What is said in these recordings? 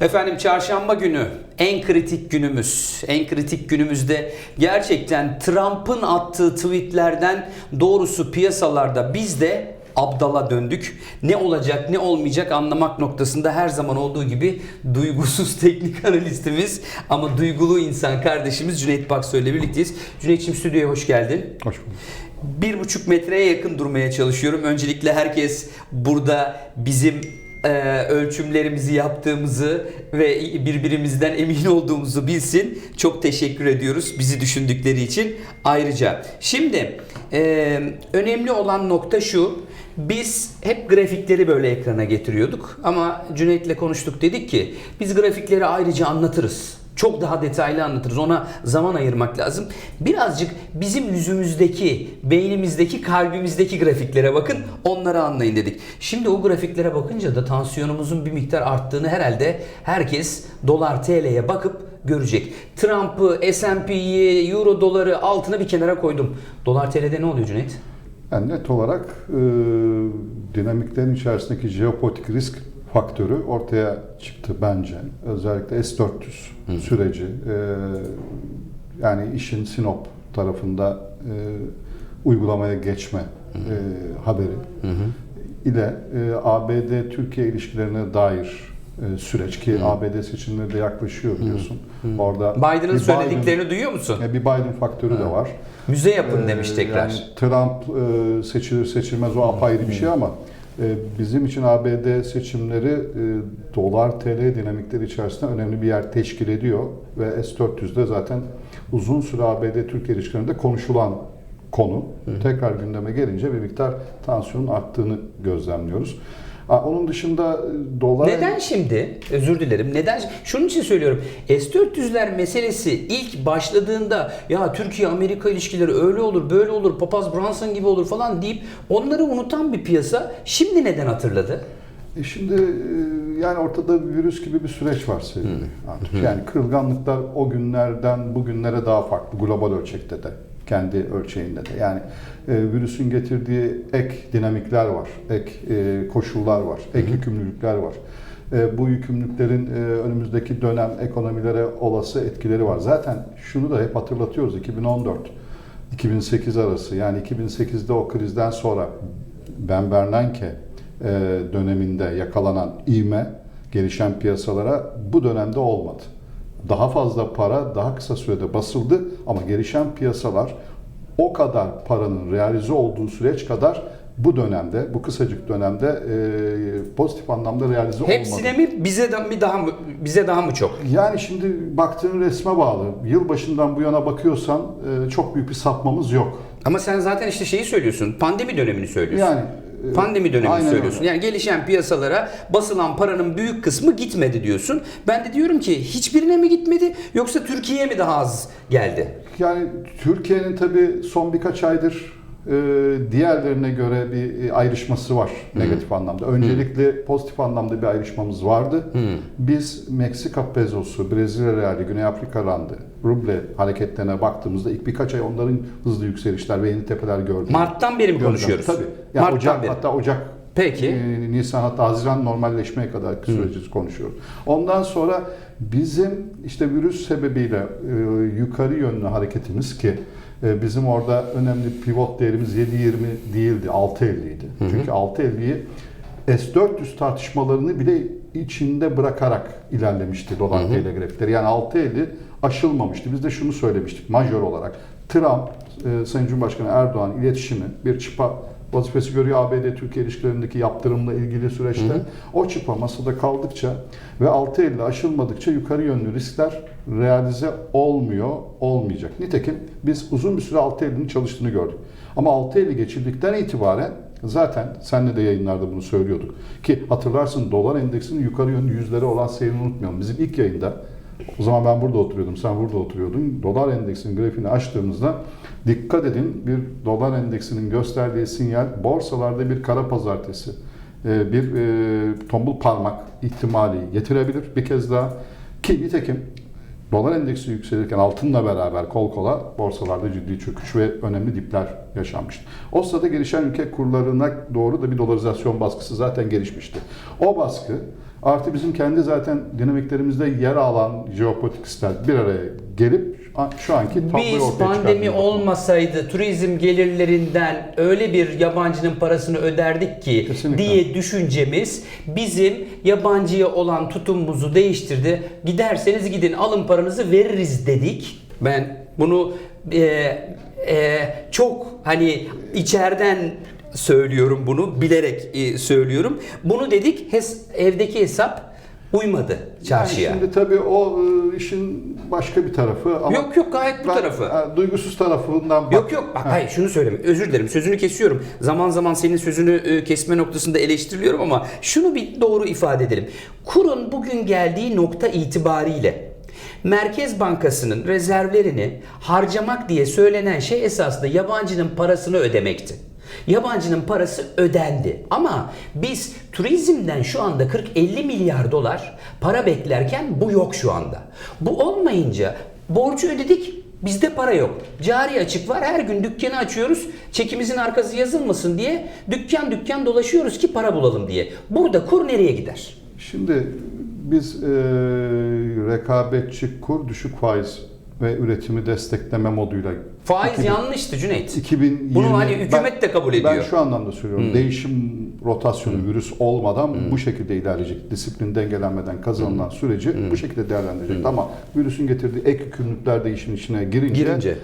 Efendim çarşamba günü en kritik günümüz. En kritik günümüzde gerçekten Trump'ın attığı tweetlerden doğrusu piyasalarda biz de abdala döndük. Ne olacak ne olmayacak anlamak noktasında her zaman olduğu gibi duygusuz teknik analistimiz ama duygulu insan kardeşimiz Cüneyt Baksoy ile birlikteyiz. Cüneyt'ciğim stüdyoya hoş geldin. Hoş bulduk. Bir buçuk metreye yakın durmaya çalışıyorum. Öncelikle herkes burada bizim e, ölçümlerimizi yaptığımızı ve birbirimizden emin olduğumuzu bilsin. Çok teşekkür ediyoruz bizi düşündükleri için. Ayrıca şimdi e, önemli olan nokta şu. Biz hep grafikleri böyle ekrana getiriyorduk ama Cüneyt'le konuştuk dedik ki biz grafikleri ayrıca anlatırız. Çok daha detaylı anlatırız. Ona zaman ayırmak lazım. Birazcık bizim yüzümüzdeki, beynimizdeki, kalbimizdeki grafiklere bakın. Onları anlayın dedik. Şimdi o grafiklere bakınca da tansiyonumuzun bir miktar arttığını herhalde herkes dolar TL'ye bakıp görecek. Trump'ı, S&P'yi, Euro doları altına bir kenara koydum. Dolar TL'de ne oluyor Cüneyt? Yani net olarak e, dinamiklerin içerisindeki jeopolitik risk faktörü ortaya çıktı bence. Özellikle S-400 süreci e, yani işin Sinop tarafında e, uygulamaya geçme e, haberi ile e, ABD-Türkiye ilişkilerine dair e, süreç ki ABD seçimleri de yaklaşıyor biliyorsun. Orada Biden'ın bir söylediklerini duyuyor musun? Biden, bir Biden faktörü de var. Müze yapın demiş Ee, tekrar. yani Trump e, seçilir seçilmez o apayrı bir şey ama e, bizim için ABD seçimleri e, dolar TL dinamikleri içerisinde önemli bir yer teşkil ediyor ve S-400'de zaten uzun süre ABD-Türkiye ilişkilerinde konuşulan konu. Tekrar gündeme gelince bir miktar tansiyonun arttığını gözlemliyoruz. Onun dışında e, dolar... Neden şimdi? Özür dilerim. Neden? Şunun için söylüyorum. S-400'ler meselesi ilk başladığında ya Türkiye-Amerika ilişkileri öyle olur, böyle olur, Papaz Brunson gibi olur falan deyip onları unutan bir piyasa şimdi neden hatırladı? E şimdi e, yani ortada bir virüs gibi bir süreç var sevgili artık. Yani kırılganlıklar o günlerden bugünlere daha farklı global ölçekte de kendi ölçeğinde de. Yani e, virüsün getirdiği ek dinamikler var, ek e, koşullar var, ek yükümlülükler var. E, bu yükümlülüklerin e, önümüzdeki dönem ekonomilere olası etkileri var. Zaten şunu da hep hatırlatıyoruz 2014 2008 arası yani 2008'de o krizden sonra Ben Bernanke e, döneminde yakalanan ivme gelişen piyasalara bu dönemde olmadı. Daha fazla para daha kısa sürede basıldı ama gelişen piyasalar o kadar paranın realize olduğu süreç kadar bu dönemde, bu kısacık dönemde e, pozitif anlamda realize Hepsine olmadı. mi bize de mi daha mı bize daha mı çok? Yani şimdi baktığın resme bağlı. Yılbaşından bu yana bakıyorsan e, çok büyük bir sapmamız yok. Ama sen zaten işte şeyi söylüyorsun. Pandemi dönemini söylüyorsun. Yani Pandemi dönemini aynen söylüyorsun. öyle. Yani gelişen piyasalara basılan paranın büyük kısmı gitmedi diyorsun. Ben de diyorum ki hiçbirine mi gitmedi yoksa Türkiye'ye mi daha az geldi? Yani Türkiye'nin tabii son birkaç aydır e, diğerlerine göre bir e, ayrışması var negatif anlamda. Öncelikle pozitif anlamda bir ayrışmamız vardı. Biz Meksika pezosu, Brezilya reali, Güney Afrika randı, ruble hareketlerine baktığımızda ilk birkaç ay onların hızlı yükselişler ve yeni tepeler gördük. Mart'tan beri mi Gözlem- konuşuyoruz? Tabii. Yani Mart'tan Ocak, beri. hatta Ocak Peki. e, Nisan hatta Haziran normalleşmeye kadar süreci konuşuyoruz. Ondan sonra bizim işte virüs sebebiyle e, yukarı yönlü hareketimiz ki bizim orada önemli pivot değerimiz 7.20 değildi 6.50 idi. Çünkü 6.50'yi S400 tartışmalarını bile içinde bırakarak ilerlemişti dolar TL grafikleri. Yani 6.50 aşılmamıştı. Biz de şunu söylemiştik majör olarak. Trump, e, Sayın Cumhurbaşkanı Erdoğan iletişimi bir çıpa vazifesi görüyor ABD-Türkiye ilişkilerindeki yaptırımla ilgili süreçte. O çıpa masada kaldıkça ve 6.50 aşılmadıkça yukarı yönlü riskler realize olmuyor, olmayacak. Nitekim biz uzun bir süre 6.50'nin çalıştığını gördük. Ama 6.50 geçildikten itibaren zaten senle de yayınlarda bunu söylüyorduk. Ki hatırlarsın dolar endeksinin yukarı yönlü yüzlere olan seyrini unutmayalım. Bizim ilk yayında o zaman ben burada oturuyordum, sen burada oturuyordun. Dolar endeksinin grafiğini açtığımızda dikkat edin bir dolar endeksinin gösterdiği sinyal borsalarda bir kara pazartesi, e, bir e, tombul parmak ihtimali getirebilir bir kez daha. Ki nitekim dolar endeksi yükselirken altınla beraber kol kola borsalarda ciddi çöküş ve önemli dipler yaşanmıştı. O sırada gelişen ülke kurlarına doğru da bir dolarizasyon baskısı zaten gelişmişti. O baskı Artı bizim kendi zaten dinamiklerimizde yer alan jeopolitik riskler bir araya gelip şu anki tabloyu Biz ortaya pandemi olmasaydı turizm gelirlerinden öyle bir yabancının parasını öderdik ki Kesinlikle. diye düşüncemiz bizim yabancıya olan tutumumuzu değiştirdi. Giderseniz gidin alın paranızı veririz dedik. Ben bunu e, e, çok hani içeriden söylüyorum bunu bilerek e, söylüyorum. Bunu dedik hes- evdeki hesap uymadı çarşıya. Yani şimdi tabii o e, işin başka bir tarafı ama Yok yok gayet bu ben, tarafı. e, duygusuz tarafından bak- Yok yok bak Ha. hayır şunu söyleme özür dilerim sözünü kesiyorum. Zaman zaman senin sözünü e, kesme noktasında eleştiriliyorum ama şunu bir doğru ifade edelim. Kurun bugün geldiği nokta itibariyle Merkez Bankası'nın rezervlerini harcamak diye söylenen şey esasında yabancının parasını ödemekti. Yabancının parası ödendi. Ama biz turizmden şu anda 40-50 milyar dolar para beklerken bu yok şu anda. Bu olmayınca borcu ödedik Bizde para yok. Cari açık var. Her gün dükkanı açıyoruz. Çekimizin arkası yazılmasın diye dükkan dükkan dolaşıyoruz ki para bulalım diye. Burada kur nereye gider? Şimdi biz e, rekabetçi kur, düşük faiz ve üretimi destekleme moduyla Faiz 2000 yanlıştı Cüneyt. 2020 Bunu hani hükümet de kabul ediyor. Ben şu anlamda söylüyorum. Değişim rotasyonu virüs olmadan bu şekilde ilerleyecek. Disiplin dengelenmeden kazanılan süreci bu şekilde değerlendirecek. Ama virüsün getirdiği ek yükümlülükler de işin içine girince, Girince.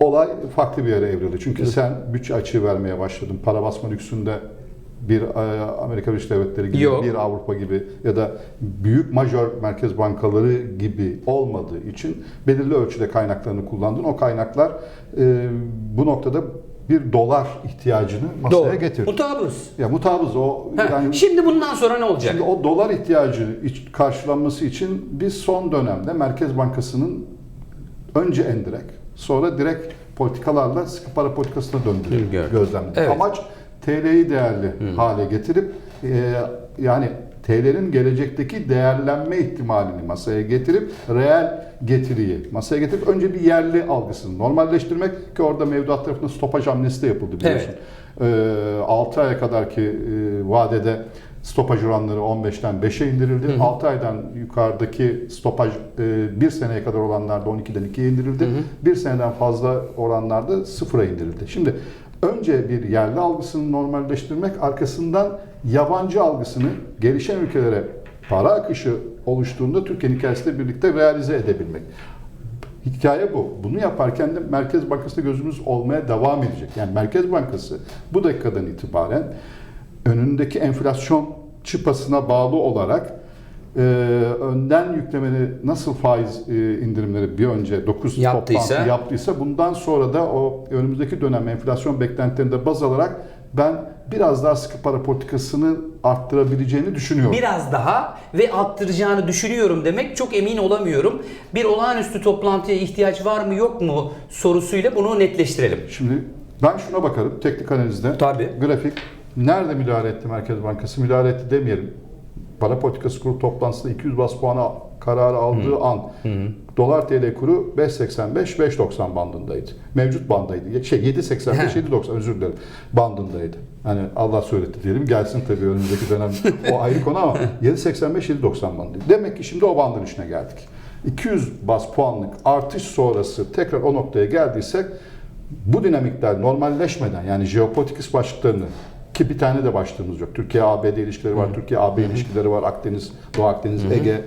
olay farklı bir yere evrildi. Çünkü sen bütçe açığı vermeye başladın. Para basma lüksünde bir e, Amerika Birleşik Devletleri gibi, Yok. bir Avrupa gibi ya da büyük majör merkez bankaları gibi olmadığı için belirli ölçüde kaynaklarını kullandın. O kaynaklar e, bu noktada bir dolar ihtiyacını masaya Doğru. getirdi. Mutabız. Ya mutabız o Ha, yani Şimdi bundan sonra ne olacak? Şimdi o dolar ihtiyacı karşılanması için biz son dönemde Merkez Bankası'nın önce endirek sonra direkt politikalarla sıkı para politikasına Gör- gözlemledik. Evet. Amaç TL'yi değerli hale getirip e, yani TL'nin gelecekteki değerlenme ihtimalini masaya getirip reel getiriyi masaya getirip önce bir yerli algısını normalleştirmek ki orada mevduat tarafında stopaj hamlesi de yapıldı biliyorsun. Evet. 6 aya kadarki e, vadede stopaj oranları 15'ten 5'e indirildi. 6 aydan yukarıdaki stopaj 1 seneye kadar olanlarda 12'den 2'ye indirildi. 1 seneden fazla oranlarda sıfıra indirildi. Şimdi önce bir yerli algısını normalleştirmek, arkasından yabancı algısını gelişen ülkelere para akışı oluştuğunda Türkiye'nin hikayesiyle birlikte realize edebilmek. Hikaye bu. Bunu yaparken de Merkez Bankası'nda gözümüz olmaya devam edecek. Yani Merkez Bankası bu dakikadan itibaren önündeki enflasyon çıpasına bağlı olarak e, önden yüklemeli nasıl faiz e, indirimleri bir önce 9 Yaptıysa. toplantı yaptıysa bundan sonra da o önümüzdeki dönem enflasyon beklentilerinde baz alarak ben biraz daha sıkı para politikasını arttırabileceğini düşünüyorum. Biraz daha ve arttıracağını düşünüyorum demek çok emin olamıyorum. Bir olağanüstü toplantıya ihtiyaç var mı yok mu sorusuyla bunu netleştirelim. Şimdi ben şuna bakarım teknik analizde. Tabii. Grafik nerede müdahale etti Merkez Bankası? Müdahale etti demeyelim. Para politikası kurulu toplantısında 200 bas puana kararı aldığı an dolar TL kuru 5.85 5.90 bandındaydı. Mevcut bandaydı. Şey 7.85 7.90 özür dilerim. Bandındaydı. Hani Allah söyletti diyelim. Gelsin tabii önümüzdeki dönem o ayrı konu ama 7.85 7.90 bandıydı. Demek ki şimdi o bandın içine geldik. 200 bas puanlık artış sonrası tekrar o noktaya geldiysek bu dinamikler normalleşmeden yani jeopolitik başlıklarını ki bir tane de başlığımız yok. Türkiye-ABD ilişkileri var, Türkiye-AB ilişkileri var, Akdeniz, Doğu Akdeniz, Ege,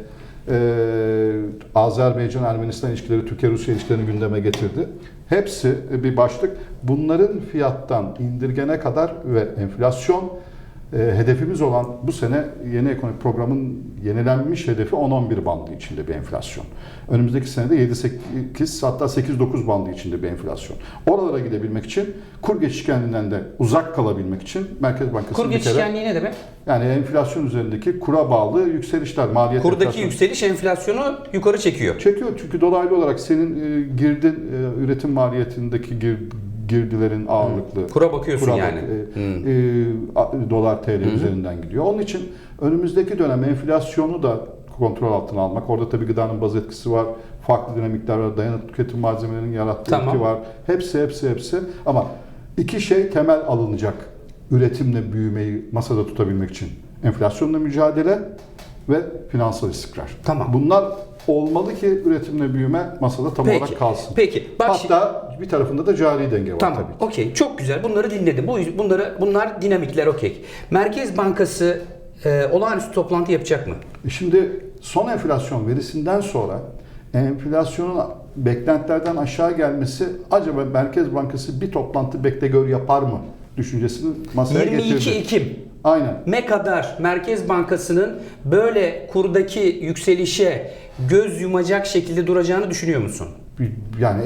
ee, Azerbaycan-Ermenistan ilişkileri, Türkiye-Rusya ilişkilerini gündeme getirdi. Hepsi bir başlık. Bunların fiyattan indirgene kadar ve enflasyon e, hedefimiz olan bu sene yeni ekonomik programın yenilenmiş hedefi 10-11 bandı içinde bir enflasyon. Önümüzdeki senede 7-8 hatta 8-9 bandı içinde bir enflasyon. Oralara gidebilmek için kur geçişkenliğinden de uzak kalabilmek için Merkez Bankası Kur geçişkenliği ne demek? yani enflasyon üzerindeki kura bağlı yükselişler, maliyet Kurdaki enflasyonu- yükseliş enflasyonu yukarı çekiyor. Çekiyor çünkü dolaylı olarak senin e, girdin e, üretim maliyetindeki gir- girdilerin ağırlıklı. Kura bakıyorsun Kura yani. bak- e, e, a- dolar TL üzerinden gidiyor. Onun için önümüzdeki dönem enflasyonu da kontrol altına almak. Orada tabii gıdanın baz etkisi var. Farklı dinamikler var. Dayanıklı tüketim malzemelerinin yarattığı Tamam. etki var. Hepsi hepsi hepsi. Ama iki şey temel alınacak üretimle büyümeyi masada tutabilmek için. Enflasyonla mücadele ve finansal istikrar. Tamam. Bunlar olmalı ki üretimle büyüme masada tam Peki. olarak kalsın. Peki. Bak Hatta bir tarafında da cari denge var Tamam. tabii. Okey. Çok güzel. Bunları dinledim. Bu bunları bunlar dinamikler okey. Merkez Bankası e, olağanüstü toplantı yapacak mı? Şimdi son enflasyon verisinden sonra enflasyonun beklentilerden aşağı gelmesi acaba Merkez Bankası bir toplantı bekle gör yapar mı düşüncesini masaya 22 getirdi. Ekim Aynen. ne kadar Merkez Bankası'nın böyle kurdaki yükselişe göz yumacak şekilde duracağını düşünüyor musun? Yani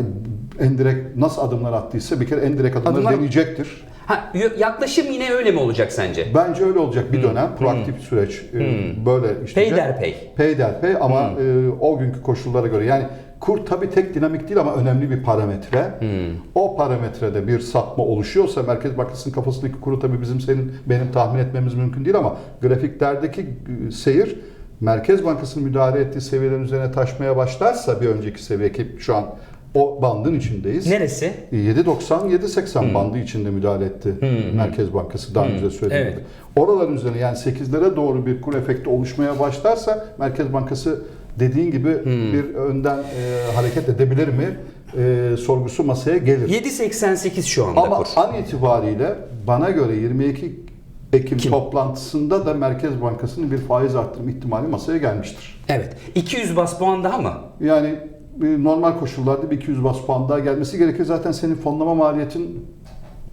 endirekt nasıl adımlar attıysa bir kere endirekt adımlar, Adımlar- deneyecektir. Ha, yaklaşım yine öyle mi olacak sence? Bence öyle olacak bir dönem. Proaktif süreç e, böyle işleyecek. Peyderpey. Peyderpey ama e, o günkü koşullara göre. Yani kur tabii tek dinamik değil ama önemli bir parametre. O parametrede bir sapma oluşuyorsa Merkez Bankası'nın kafasındaki kuru tabii bizim senin benim tahmin etmemiz mümkün değil ama grafiklerdeki e, seyir Merkez Bankası'nın müdahale ettiği seviyelerin üzerine taşmaya başlarsa bir önceki seviye ki şu an o bandın içindeyiz. Neresi? 7.90-7.80 bandı içinde müdahale etti Merkez Bankası daha önce söylediğim Evet. Oraların üzerine yani 8'lere doğru bir kur efekti oluşmaya başlarsa Merkez Bankası dediğin gibi bir önden e, hareket edebilir mi e, sorgusu masaya gelir. 7.88 şu anda Ama kur. an itibariyle bana göre 22 Ekim Kim? toplantısında da Merkez Bankası'nın bir faiz arttırma ihtimali masaya gelmiştir. Evet. 200 bas puan daha mı? Yani normal koşullarda bir 200 bas puan daha gelmesi gerekir. Zaten senin fonlama maliyetin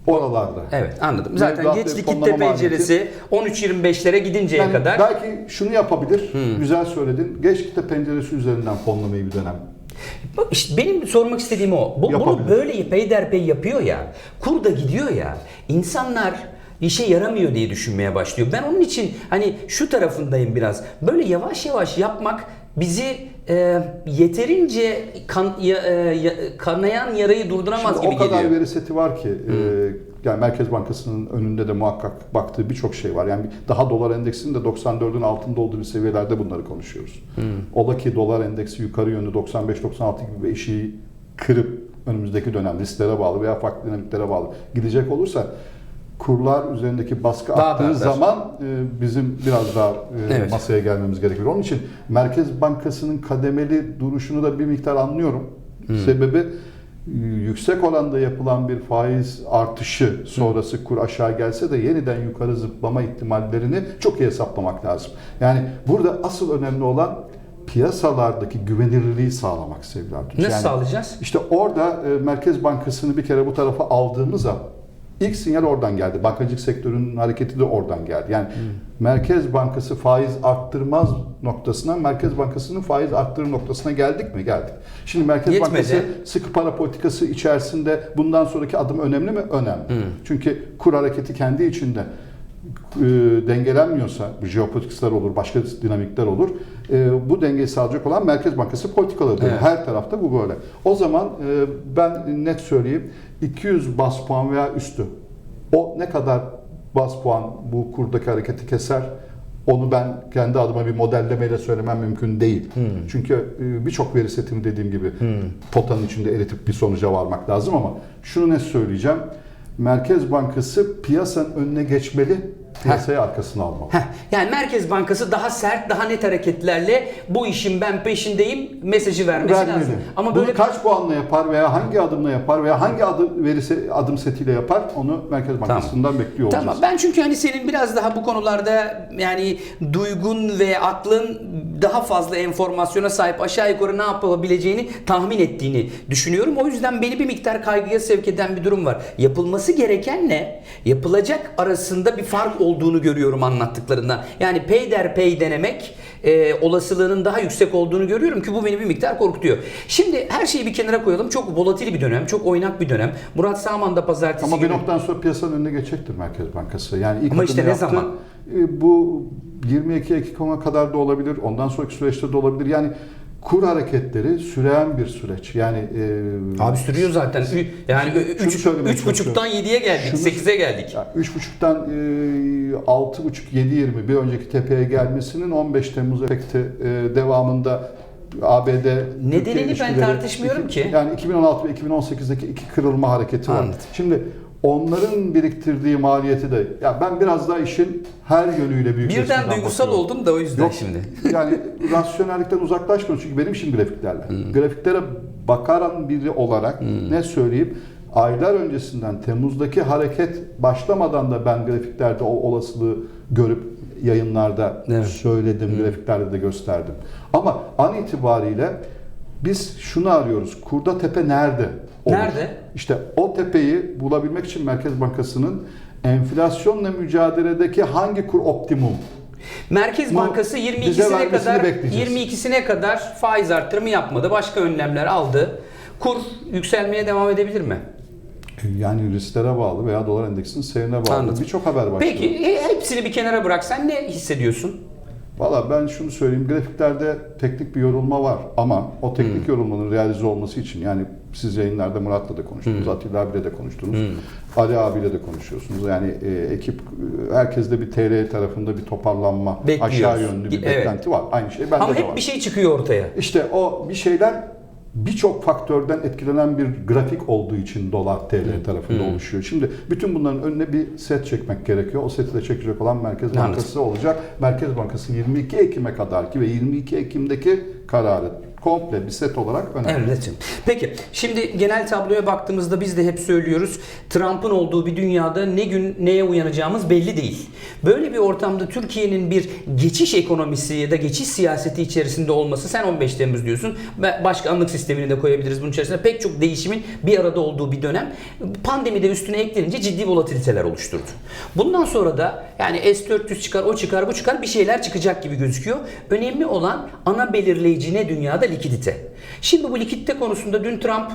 oralarda. Evet anladım. Zaten Mevduat ve geç fonlama likitte penceresi 13.25'lere gidinceye Yani kadar belki şunu yapabilir. Güzel söyledin. Geç kitle penceresi üzerinden fonlamayı bir dönem. Bak işte benim sormak istediğim o. Bu, bunu böyle peyderpey yapıyor ya. Kur da gidiyor ya. İnsanlar işe yaramıyor diye düşünmeye başlıyor. Ben onun için hani şu tarafındayım biraz. Böyle yavaş yavaş yapmak bizi e, yeterince kan, ya- e, ya- kanayan yarayı durduramaz Şimdi gibi o kadar geliyor. veri seti var ki e, yani Merkez Bankası'nın önünde de muhakkak baktığı birçok şey var. Yani daha dolar endeksinin de 94'ün altında olduğu bir seviyelerde bunları konuşuyoruz. Ola ki dolar endeksi yukarı yönlü 95-96 gibi bir eşiği kırıp önümüzdeki dönem risklere bağlı veya farklı dinamiklere bağlı gidecek olursa kurlar üzerindeki baskı Daha arttığı artar. zaman e, bizim biraz daha e, Evet. masaya gelmemiz gerekir. Onun için Merkez Bankası'nın kademeli duruşunu da bir miktar anlıyorum. Sebebi e, yüksek oranda yapılan bir faiz artışı sonrası kur aşağı gelse de yeniden yukarı zıplama ihtimallerini çok iyi hesaplamak lazım. Yani burada asıl önemli olan piyasalardaki güvenilirliği sağlamak sevgili Artunç. Nasıl Yani sağlayacağız? işte orada e, Merkez Bankası'nı bir kere bu tarafa aldığımız zaman ilk sinyal oradan geldi. Bankacılık sektörünün hareketi de oradan geldi. Yani Merkez Bankası faiz arttırmaz noktasına, Merkez Bankası'nın faiz arttırır noktasına geldik mi? Geldik. Şimdi Merkez Yetmedi. Bankası sıkı para politikası içerisinde bundan sonraki adım önemli mi? Önemli. Çünkü kur hareketi kendi içinde e, dengelenmiyorsa, jeopolitikler olur, başka dinamikler olur. E, bu dengeyi sağlayacak olan Merkez Bankası politikalarıdır. Evet. Her tarafta bu böyle. O zaman e, ben net söyleyeyim 200 bas puan veya üstü. O ne kadar bas puan bu kurdaki hareketi keser onu ben kendi adıma bir modellemeyle söylemem mümkün değil. Çünkü e, birçok veri setini dediğim gibi potanın içinde eritip bir sonuca varmak lazım ama şunu ne söyleyeceğim. Merkez Bankası piyasanın önüne geçmeli, piyasayı arkasına almalı. Heh, yani Merkez Bankası daha sert, daha net hareketlerle bu işin ben peşindeyim mesajı vermesi Vermeli. lazım. Ama Bunu böyle kaç puanla yapar veya hangi adımla yapar veya hangi adım verisi adım setiyle yapar onu Merkez Bankası'ndan bekliyor olacağız. Tamam ben çünkü hani senin biraz daha bu konularda yani duygun ve aklın daha fazla enformasyona sahip aşağı yukarı ne yapabileceğini tahmin ettiğini düşünüyorum. O yüzden beni bir miktar kaygıya sevk eden bir durum var. Yapılması gerekenle yapılacak arasında bir fark olduğunu görüyorum anlattıklarından. Yani peyderpey denemek e, olasılığının daha yüksek olduğunu görüyorum ki bu beni bir miktar korkutuyor. Şimdi her şeyi bir kenara koyalım. Çok volatil bir dönem, çok oynak bir dönem. Murat Sağman da pazartesi Ama bir günü- noktadan sonra piyasanın önüne geçecektir Merkez Bankası. Yani ilk Ama işte ne yaptı. zaman? E, Bu 22 Ekim'e kadar da olabilir. Ondan sonraki süreçte de olabilir. Yani kur hareketleri süren bir süreç. Yani e, Abi sürüyor zaten. Ü- Yani Şunu 3 söylemeye üç buçuktan 7'ye geldik, Şunu- 8'e geldik. Ya 3.5'tan e, 6.5-7.20 bir önceki tepeye gelmesinin 15 Temmuz efekti e, devamında ABD Nedenini ben tartışmıyorum ki. Yani 2016 ve 2018'deki iki kırılma hareketi var. Anladım. Şimdi onların biriktirdiği maliyeti de ya ben biraz daha işin her yönüyle büyük Birden duygusal bakıyorum. oldum da o yüzden Yok. şimdi. yani rasyonellikten uzaklaşmıyorum çünkü benim işim grafiklerle. Hmm. Grafiklere bakaran biri olarak ne söyleyeyim? Aylar öncesinden Temmuz'daki hareket başlamadan da ben grafiklerde o olasılığı görüp yayınlarda Evet. söyledim, grafiklerde de gösterdim. Ama an itibariyle biz şunu arıyoruz. Kurda tepe nerede? Olur? Nerede? İşte o tepeyi bulabilmek için Merkez Bankası'nın enflasyonla mücadeledeki hangi kur optimum? Merkez Bankası bize 22'sine vermesini kadar bekleyeceğiz. 22'sine kadar faiz artırımı yapmadı. Başka önlemler aldı. Kur yükselmeye devam edebilir mi? Yani risklere bağlı veya dolar endeksinin seyrine bağlı. Birçok haber başlıyor. Peki he- hepsini bir kenara bıraksan ne hissediyorsun? Valla ben şunu söyleyeyim. Grafiklerde teknik bir yorulma var ama o teknik yorulmanın realize olması için yani siz yayınlarda Murat'la da konuştunuz, Atilla abiyle de konuştunuz, Ali abiyle de konuşuyorsunuz. Yani e, ekip e, herkeste bir TL tarafında bir toparlanma, Bekliyoruz. aşağı yönlü bir Evet. beklenti var. Aynı şey bende Ama de var. hep bir şey çıkıyor ortaya. İşte o bir şeyler birçok faktörden etkilenen bir grafik olduğu için dolar TL tarafında oluşuyor. Şimdi bütün bunların önüne bir set çekmek gerekiyor. O seti de çekecek olan Merkez. Bankası olacak. Merkez Bankası 22 Ekim'e kadar ki ve 22 Ekim'deki kararı komple bir set olarak önemli. Evet. Peki şimdi genel tabloya baktığımızda biz de hep söylüyoruz. Trump'ın olduğu bir dünyada ne gün neye uyanacağımız belli değil. Böyle bir ortamda Türkiye'nin bir geçiş ekonomisi ya da geçiş siyaseti içerisinde olması sen 15 Temmuz diyorsun. Başkanlık sistemini de koyabiliriz bunun içerisine. Pek çok değişimin bir arada olduğu bir dönem. Pandemi de üstüne eklenince ciddi volatiliteler oluşturdu. Bundan sonra da yani S400 çıkar, o çıkar, bu çıkar bir şeyler çıkacak gibi gözüküyor. Önemli olan ana belirleyici ne dünyada? Likidite. Şimdi bu likidite konusunda dün Trump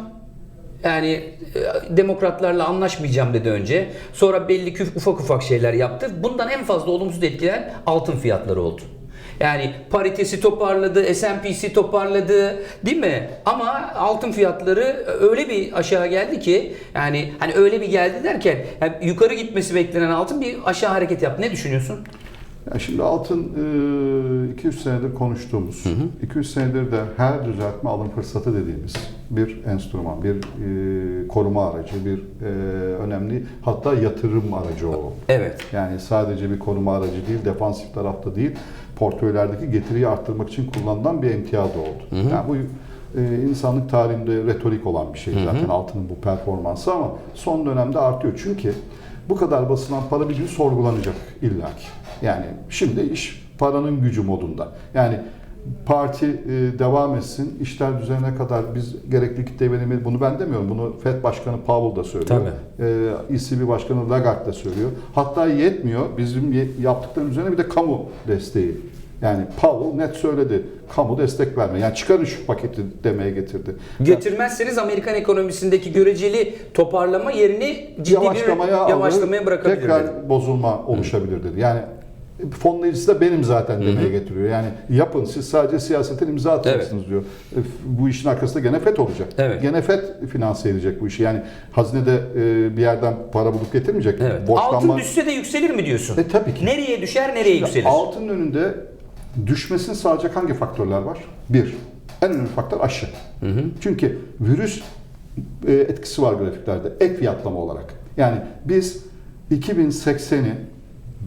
yani e, demokratlarla anlaşmayacağım dedi önce. Sonra belli ki ufak ufak şeyler yaptı. Bundan en fazla olumsuz etkilen altın fiyatları oldu. Yani paritesi toparladı, S&P'si toparladı değil mi? Ama altın fiyatları öyle bir aşağı geldi ki yani hani öyle bir geldi derken yani yukarı gitmesi beklenen altın bir aşağı hareket yaptı. Ne düşünüyorsun? Ya şimdi altın e, 200 senedir konuştuğumuz, 200 senedir de her düzeltme alım fırsatı dediğimiz bir enstrüman, bir e, koruma aracı, bir e, önemli hatta yatırım aracı o. Evet. Yani sadece bir koruma aracı değil, defansif tarafta değil, portföylerdeki getiriyi arttırmak için kullanılan bir emtia da oldu. Yani bu e, insanlık tarihinde retorik olan bir şey zaten altının bu performansı ama son dönemde artıyor. Çünkü bu kadar basılan para bir gün sorgulanacak illaki. Yani şimdi iş paranın gücü modunda. Yani parti e, devam etsin, işler düzenine kadar biz gerekli kitle veremeyiz. Bunu ben demiyorum. Bunu FED Başkanı Powell da söylüyor. Tabii. E, ECB Başkanı Lagarde da söylüyor. Hatta yetmiyor. Bizim yaptıklarımız üzerine bir de kamu desteği. Yani Powell net söyledi. Kamu destek verme. Yani çıkarın şu paketi demeye getirdi. Getirmezseniz Amerikan ekonomisindeki göreceli toparlama yerini ciddi yavaşlamaya bir alır, yavaşlamaya bırakabilir. Tekrar dedi. bozulma oluşabilir dedi. Yani fonlayıcısı da benim zaten demeye getiriyor. Yani yapın siz sadece siyasetin imza atacaksınız diyor. E, Bu işin arkasında gene FED olacak. Evet. Gene FED finanse edecek bu işi. Yani hazinede e, bir yerden para bulup getirmeyecek. Evet. Borçlanma- Altın düşse de yükselir mi diyorsun? E, tabii ki. Nereye düşer, nereye yükselir? Altının önünde düşmesini sağlayacak hangi faktörler var? Bir, en önemli faktör aşı. Çünkü virüs e, etkisi var grafiklerde. Ek fiyatlama olarak. Yani biz 2080'i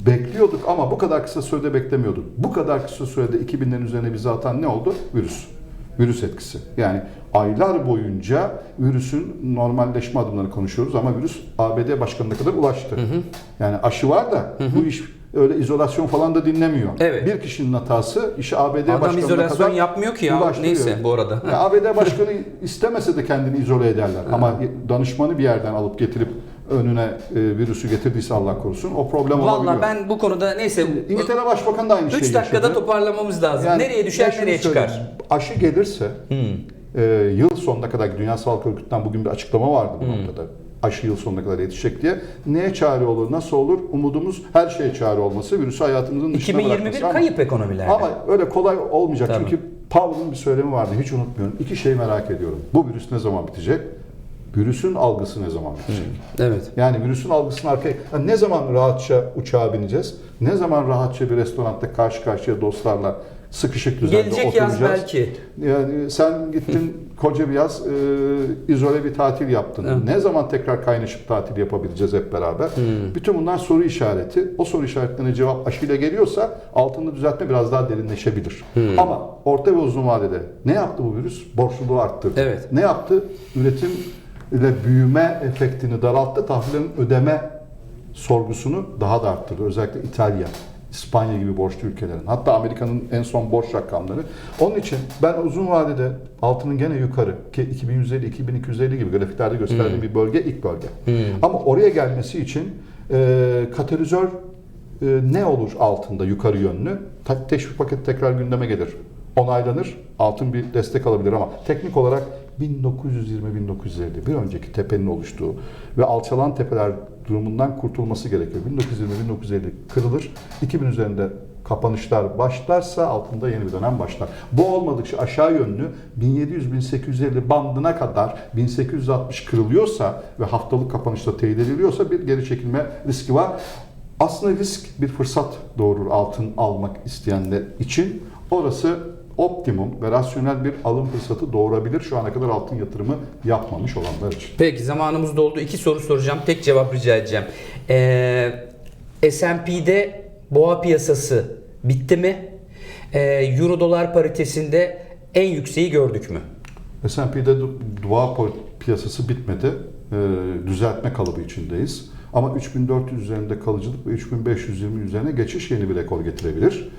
bekliyorduk ama bu kadar kısa sürede beklemiyorduk. Bu kadar kısa sürede 2000'lerin üzerine bizi atan ne oldu? Virüs. Virüs etkisi. Yani aylar boyunca virüsün normalleşme adımlarını konuşuyoruz ama virüs ABD başkanına kadar ulaştı. Yani aşı var da bu iş öyle izolasyon falan da dinlemiyor. Evet. Bir kişinin hatası işi ABD Adam başkanına izolasyon kadar yapmıyor ki ya. Neyse bu arada. Ya ABD başkanı istemese de kendini izole ederler. Ama danışmanı bir yerden alıp getirip önüne e, virüsü getirdiyse Allah korusun o problem olabiliyor. Vallahi ben bu konuda neyse İngiltere Başbakanı da aynı şeyi 3 dakikada yaşadı. toparlamamız lazım. Yani nereye düşer, nereye söyleyeyim. çıkar? Aşı gelirse Hmm. e, yıl sonuna kadar Dünya Sağlık Örgütü'nden bugün bir açıklama vardı bu Hmm. noktada. Aşı yıl sonuna kadar yetişecek diye. Neye çare olur, nasıl olur? Umudumuz her şeye çare olması, virüsü hayatımızın dışına 2021 bırakması. Ama- kayıp ekonomilerde. Ama öyle kolay olmayacak. Tabii. Çünkü Powell'ın bir söylemi vardı. Hiç unutmuyorum. İki şey merak ediyorum. Bu virüs ne zaman bitecek? Virüsün algısı ne zaman bitecek? Evet. Yani virüsün algısını arkaya... Yani ne zaman rahatça uçağa bineceğiz? Ne zaman rahatça bir restoranda karşı karşıya dostlarla sıkışık düzende Gelecek yaz oturacağız? belki. Yani sen gittin koca bir yaz e, izole bir tatil yaptın. Evet. Ne zaman tekrar kaynaşıp tatil yapabileceğiz hep beraber? Bütün bunlar soru işareti. O soru işaretlerine cevap aşıyla geliyorsa altında düzeltme biraz daha derinleşebilir. Ama orta ve uzun vadede ne yaptı bu virüs? Borçluluğu arttırdı. Evet. Ne yaptı? Üretim ile büyüme efektini daralttı. Tahvillerin ödeme sorgusunu daha da arttırdı. Özellikle İtalya, İspanya gibi borçlu ülkelerin. Hatta Amerika'nın en son borç rakamları. Onun için ben uzun vadede altının gene yukarı ki 2150-2250 gibi grafiklerde gösterdiğim bir bölge ilk bölge. Ama oraya gelmesi için e, katalizör e, ne olur altında yukarı yönlü? Teşvik paketi tekrar gündeme gelir. Onaylanır. Altın bir destek alabilir ama teknik olarak 1920-1950 bir önceki tepenin oluştuğu ve alçalan tepeler durumundan kurtulması gerekiyor. 1920-1950 kırılır. 2000 üzerinde kapanışlar başlarsa altında yeni bir dönem başlar. Bu olmadıkça aşağı yönlü 1700-1850 bandına kadar 1860 kırılıyorsa ve haftalık kapanışta teyit ediliyorsa bir geri çekilme riski var. Aslında risk bir fırsat doğurur altın almak isteyenler için. Orası optimum ve rasyonel bir alım fırsatı doğurabilir şu ana kadar altın yatırımı yapmamış olanlar için. Peki zamanımız doldu. İki soru soracağım. Tek cevap rica edeceğim. Ee, S&P'de boğa piyasası bitti mi? Ee, Euro dolar paritesinde en yükseği gördük mü? S&P'de po- piyasası bitmedi. Ee, düzeltme kalıbı içindeyiz. Ama 3400 üzerinde kalıcılık ve 3520 üzerine geçiş yeni bir rekor getirebilir.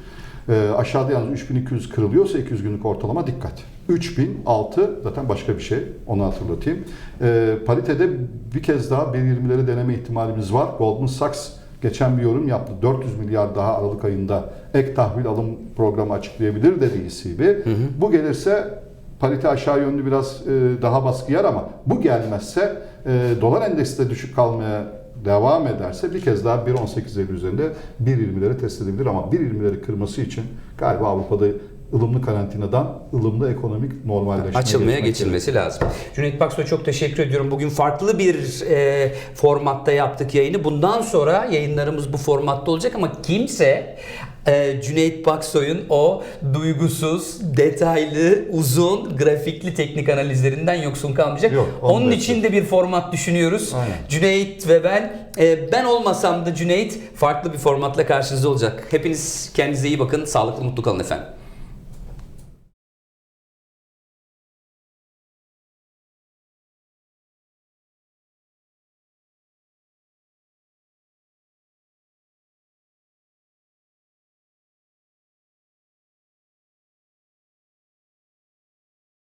Ee, aşağıda yalnız 3200 kırılıyorsa 200 günlük ortalama dikkat. 3006 zaten başka bir şey. Onu hatırlatayım. Ee, paritede bir kez daha 1.20'leri deneme ihtimalimiz var. Goldman Sachs geçen bir yorum yaptı. 400 milyar daha Aralık ayında ek tahvil alım programı açıklayabilir dedi ECB. Bu gelirse Parite aşağı yönlü biraz e, daha baskı yer ama bu gelmezse e, dolar endeksi de düşük kalmaya devam ederse bir kez daha 1.18'lerin üzerinde 1.20'leri test edebilir ama 1.20'leri kırması için galiba Avrupa'da ılımlı karantinadan ılımlı ekonomik normalleşmeye Açılmaya geçilmesi lazım. Cüneyt Baksoy çok teşekkür ediyorum. Bugün farklı bir e, formatta yaptık yayını. Bundan sonra yayınlarımız bu formatta olacak ama kimse e, Cüneyt Baksoy'un o duygusuz, detaylı, uzun, grafikli teknik analizlerinden yoksun kalmayacak. Yok, onu Onun için de bir format düşünüyoruz. Aynen. Cüneyt ve ben. e, ben olmasam da Cüneyt farklı bir formatla karşınızda olacak. Hepiniz kendinize iyi bakın. Sağlıklı, mutlu kalın efendim.